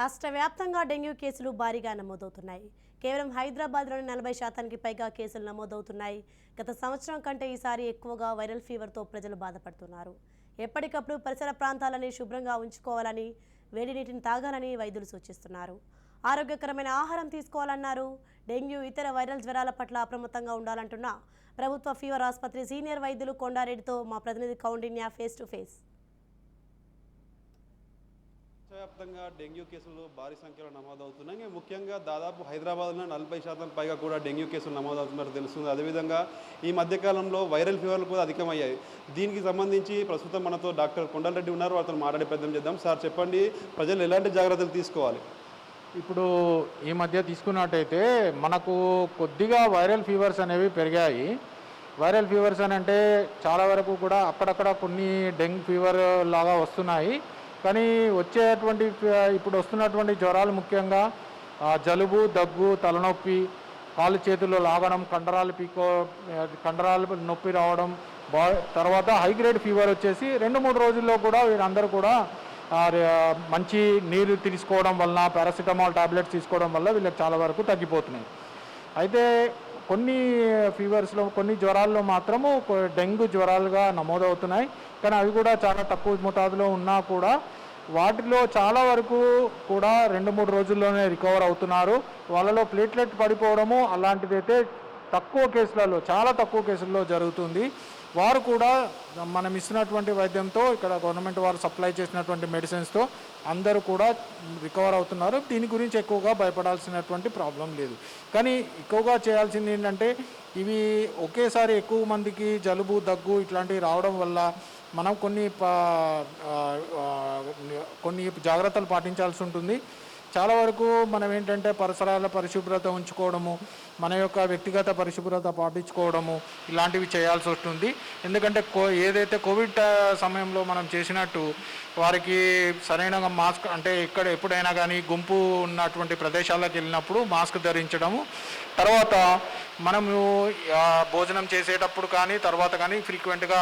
రాష్ట్ర వ్యాప్తంగా డెంగ్యూ కేసులు భారీగా నమోదవుతున్నాయి. కేవలం హైదరాబాద్లోని నలభై శాతానికి పైగా కేసులు నమోదవుతున్నాయి. గత సంవత్సరం కంటే ఈసారి ఎక్కువగా వైరల్ ఫీవర్తో ప్రజలు బాధపడుతున్నారు. ఎప్పటికప్పుడు పరిసర ప్రాంతాలని శుభ్రంగా ఉంచుకోవాలని వేడి నీటిని తాగాలని వైద్యులు సూచిస్తున్నారు. ఆరోగ్యకరమైన ఆహారం తీసుకోవాలన్నారు. డెంగ్యూ ఇతర వైరల్ జ్వరాల పట్ల అప్రమత్తంగా ఉండాలంటున్న ప్రభుత్వ ఫీవర్ ఆసుపత్రి సీనియర్ వైద్యులు కొండారెడ్డితో మా ప్రతినిధి కౌండిన్యా ఫేస్ టు ఫేస్. దేశవ్యాప్తంగా డెంగ్యూ కేసులు భారీ సంఖ్యలో నమోదవుతున్నాయి. ముఖ్యంగా దాదాపు హైదరాబాద్లో నలభై శాతం పైగా కూడా డెంగ్యూ కేసులు నమోదవుతున్నట్టు తెలుస్తుంది. అదేవిధంగా ఈ మధ్యకాలంలో వైరల్ ఫీవర్లు కూడా అధికమయ్యాయి. దీనికి సంబంధించి ప్రస్తుతం మనతో డాక్టర్ కొండలరెడ్డి ఉన్నారు. వారితో మాట్లాడే ప్రయత్నం చేద్దాం. సార్ చెప్పండి. ప్రజలు ఎలాంటి జాగ్రత్తలు తీసుకోవాలి? ఇప్పుడు ఈ మధ్య తీసుకున్నట్టయితే మనకు కొద్దిగా వైరల్ ఫీవర్స్ అనేవి పెరిగాయి. వైరల్ ఫీవర్స్ అని అంటే చాలా వరకు కూడా అక్కడక్కడ కొన్ని డెంగ్ ఫీవర్ లాగా వస్తున్నాయి. కానీ వచ్చేటువంటి ఇప్పుడు వస్తున్నటువంటి జ్వరాలు ముఖ్యంగా జలుబు దగ్గు తలనొప్పి కాళ్ళు చేతులు లాగడం కండరాలు పీకో కండరాలు నొప్పి రావడం బా తర్వాత హై గ్రేడ్ ఫీవర్ వచ్చేసి రెండు మూడు రోజుల్లో కూడా వీరందరూ కూడా మంచి నీరు తీసుకోవడం వలన పారాసిటమాల్ టాబ్లెట్స్ తీసుకోవడం వల్ల వీళ్ళకి చాలా వరకు తగ్గిపోతున్నాయి. అయితే కొన్ని ఫీవర్స్లో కొన్ని జ్వరాల్లో మాత్రము డెంగ్యూ జ్వరాలుగా నమోదవుతున్నాయి. కానీ అవి కూడా చాలా తక్కువ మోతాదులో ఉన్నా కూడా వాటిలో చాలా వరకు కూడా రెండు మూడు రోజుల్లోనే రికవర్ అవుతున్నారు. వాళ్ళలో ప్లేట్లెట్ పడిపోవడము అలాంటిదైతే తక్కువ కేసులలో చాలా తక్కువ కేసుల్లో జరుగుతుంది. వారు కూడా మనం ఇస్తున్నటువంటి వైద్యంతో ఇక్కడ గవర్నమెంట్ వారు సప్లై చేసినటువంటి మెడిసిన్స్తో అందరూ కూడా రికవర్ అవుతున్నారు. దీని గురించి ఎక్కువగా భయపడాల్సినటువంటి ప్రాబ్లం లేదు. కానీ ఎక్కువగా చేయాల్సింది ఏంటంటే ఇవి ఒకేసారి ఎక్కువ మందికి జలుబు దగ్గు ఇట్లాంటివి రావడం వల్ల మనం కొన్ని పా- కొన్ని జాగ్రత్తలు పాటించాల్సి ఉంటుంది. చాలా వరకు మనం ఏంటంటే పరిసరాల పరిశుభ్రత ఉంచుకోవడము మన యొక్క వ్యక్తిగత పరిశుభ్రత పాటించుకోవడము ఇలాంటివి చేయాల్సి వస్తుంది. ఎందుకంటే కో ఏదైతే కోవిడ్ సమయంలో మనం చేసినట్టు వారికి సరైన మాస్క్ అంటే ఇక్కడ ఎప్పుడైనా కానీ గుంపు ఉన్నటువంటి ప్రదేశాలకు వెళ్ళినప్పుడు మాస్క్ ధరించడము. తర్వాత మనము భోజనం చేసేటప్పుడు కానీ తర్వాత కానీ ఫ్రీక్వెంట్గా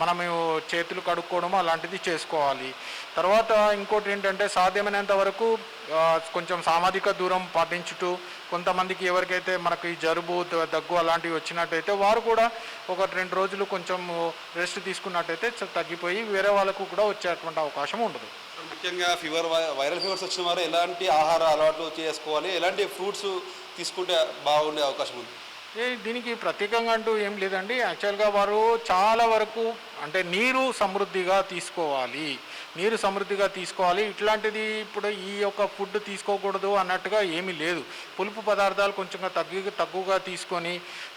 మనము చేతులు కడుక్కోవడము అలాంటిది చేసుకోవాలి. తర్వాత ఇంకోటి ఏంటంటే సాధ్యమైనంత వరకు కొంచెం సామాజిక దూరం పాటించుతూ కొంతమందికి ఎవరికైతే మనకు ఈ జరుబు దగ్గు అలాంటివి వచ్చినట్టయితే వారు కూడా ఒక రెండు రోజులు కొంచెం రెస్ట్ తీసుకున్నట్టయితే తగ్గిపోయి వేరే వాళ్ళకు కూడా వచ్చేటువంటి అవకాశం ఉండదు. ముఖ్యంగా ఫీవర్ వైరల్ ఫీవర్స్ వచ్చిన వారు ఎలాంటి ఆహార అలవాట్లు చేసుకోవాలి? ఎలాంటి ఫ్రూట్స్ తీసుకుంటే బాగుండే అవకాశం ఉంది? దీనికి ప్రత్యేకంగా అంటూ ఏం లేదండి. యాక్చువల్గా వారు చాలా వరకు అంటే నీరు సమృద్ధిగా తీసుకోవాలి. నీరు సమృద్ధిగా తీసుకోవాలి. ఇట్లాంటిది ఇప్పుడు ఈ యొక్క ఫుడ్ తీసుకోకూడదు అన్నట్టుగా ఏమీ లేదు. పులుపు పదార్థాలు కొంచెం తగ్గి తక్కువగా తీసుకొని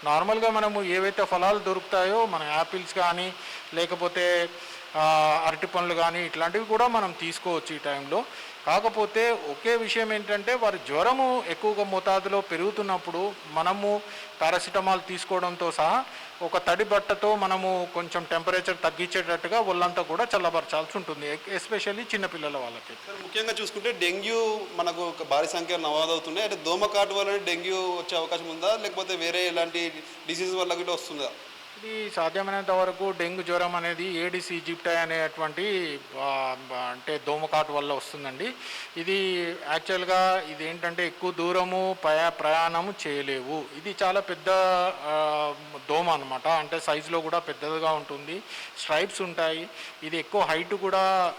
నార్మల్గా మనము ఏవైతే ఫలాలు దొరుకుతాయో మన యాపిల్స్ కానీ లేకపోతే అరటి పండ్లు కానీ ఇట్లాంటివి కూడా మనం తీసుకోవచ్చు ఈ టైంలో. కాకపోతే ఒకే విషయం ఏంటంటే వారి జ్వరము ఎక్కువగా మోతాదులో పెరుగుతున్నప్పుడు మనము పారాసిటమాల్ తీసుకోవడంతో సహా ఒక తడి బట్టతో మనము కొంచెం టెంపరేచర్ తగ్గించేటట్టుగా ఒళ్ళంతా కూడా చల్లబరచాల్సి ఉంటుంది ఎస్పెషల్లీ చిన్నపిల్లల వాళ్ళకి ముఖ్యంగా చూసుకుంటే డెంగ్యూ మనకు ఒక భారీ సంఖ్యలో నమోదవుతున్నాయి అంటే దోమకాటు వల్ల డెంగ్యూ వచ్చే అవకాశం ఉందా? లేకపోతే వేరే ఎలాంటి డిసీజ్ వల్ల కూడా వస్తుందా? ఇది సాధ్యమైనంత వరకు డెంగ్యూ జ్వరం అనేది ఏడిస్ ఈజిప్టై అనేటువంటి అంటే దోమకాటు వల్ల వస్తుందండి. ఇది యాక్చువల్గా ఇది ఏంటంటే ఎక్కువ దూరము ప్రయా ప్రయాణము చేయలేవు. ఇది చాలా పెద్ద ఆ, అనమాట అంటే సైజులో కూడా పెద్దదిగా ఉంటుంది. స్ట్రైప్స్ ఉంటాయి. ఇది ఎక్కువ హైట్ కూడా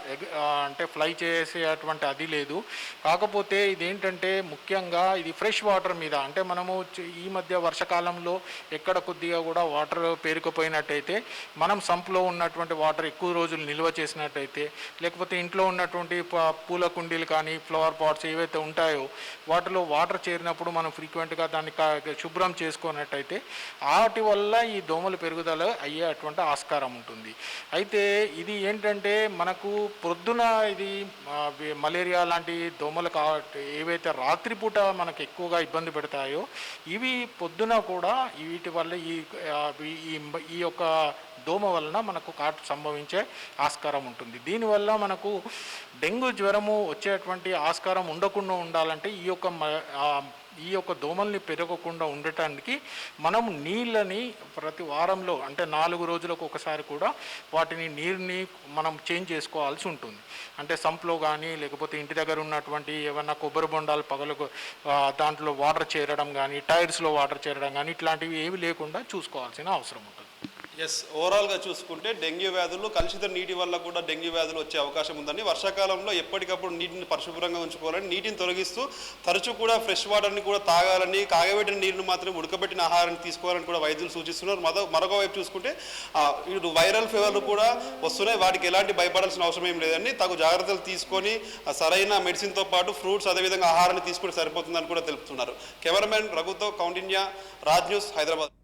అంటే ఫ్లై చేసేటువంటి అది లేదు. కాకపోతే ఇదేంటంటే ముఖ్యంగా ఇది ఫ్రెష్ వాటర్ మీద. అంటే మనము ఈ మధ్య వర్షాకాలంలో ఎక్కడ కొద్దిగా కూడా వాటర్ పేరుకుపోయినట్టయితే మనం సంప్లో ఉన్నటువంటి వాటర్ ఎక్కువ రోజులు నిల్వ చేసినట్టయితే లేకపోతే ఇంట్లో ఉన్నటువంటి ప- పూల కుండీలు కానీ ఫ్లవర్ పాట్స్ ఏవైతే ఉంటాయో వాటిలో వాటర్ చేరినప్పుడు మనం ఫ్రీక్వెంట్గా దాన్ని శుభ్రం చేసుకున్నట్టయితే వాటి వల్ల ఈ దోమల పెరుగుదల అయ్యేటువంటి ఆస్కారం ఉంటుంది. అయితే ఇది ఏంటంటే మనకు పొద్దున ఇది మలేరియా లాంటి దోమలు కా ఏవైతే రాత్రిపూట మనకు ఎక్కువగా ఇబ్బంది పెడతాయో ఇవి పొద్దున కూడా వీటి వల్ల ఈ- ఈ ఈ యొక్క దోమ వలన మనకు కాటు సంభవించే ఆస్కారం ఉంటుంది. దీనివల్ల మనకు డెంగ్యూ జ్వరము వచ్చేటువంటి ఆస్కారం ఉండకుండా ఉండాలంటే ఈ యొక్క ఈ యొక్క దోమల్ని పెరగకుండా ఉండటానికి మనం నీళ్ళని ప్రతి వారంలో అంటే నాలుగు రోజులకు ఒకసారి కూడా వాటిని నీరుని మనం చేంజ్ చేసుకోవాల్సి ఉంటుంది. అంటే సంప్లో కానీ లేకపోతే ఇంటి దగ్గర ఉన్నటువంటి ఏమన్నా కొబ్బరి బొండాలు పగలు దాంట్లో వాటర్ చేరడం కానీ టైర్స్లో వాటర్ చేరడం కానీ ఇట్లాంటివి ఏవి లేకుండా చూసుకోవాల్సిన అవసరం ఉంటుంది. ఎస్ ఓవరాల్గా చూసుకుంటే డెంగ్యూ వ్యాధులు కలుషిత నీటి వల్ల కూడా డెంగ్యూ వ్యాధులు వచ్చే అవకాశం ఉందని వర్షాకాలంలో ఎప్పటికప్పుడు నీటిని పరిశుభ్రంగా ఉంచుకోవాలని నీటిని తొలగిస్తూ తరచూ కూడా ఫ్రెష్ వాటర్ని కూడా తాగాలని కాగబెట్టిన నీరుని మాత్రం ఉడకబెట్టిన ఆహారాన్ని తీసుకోవాలని కూడా వైద్యులు సూచిస్తున్నారు. మరో మరొక వైపు చూసుకుంటే ఇటు వైరల్ ఫీవర్లు కూడా వస్తున్నాయి. వాటికి ఎలాంటి భయపడాల్సిన అవసరం ఏం లేదని తగు జాగ్రత్తలు తీసుకొని సరైన మెడిసిన్తో పాటు ఫ్రూట్స్ అదేవిధంగా ఆహారాన్ని తీసుకుంటే సరిపోతుందని కూడా తెలుపుతున్నారు. కెమెరామెన్ రఘుతో కౌండిన్య రాజ్ న్యూస్ హైదరాబాద్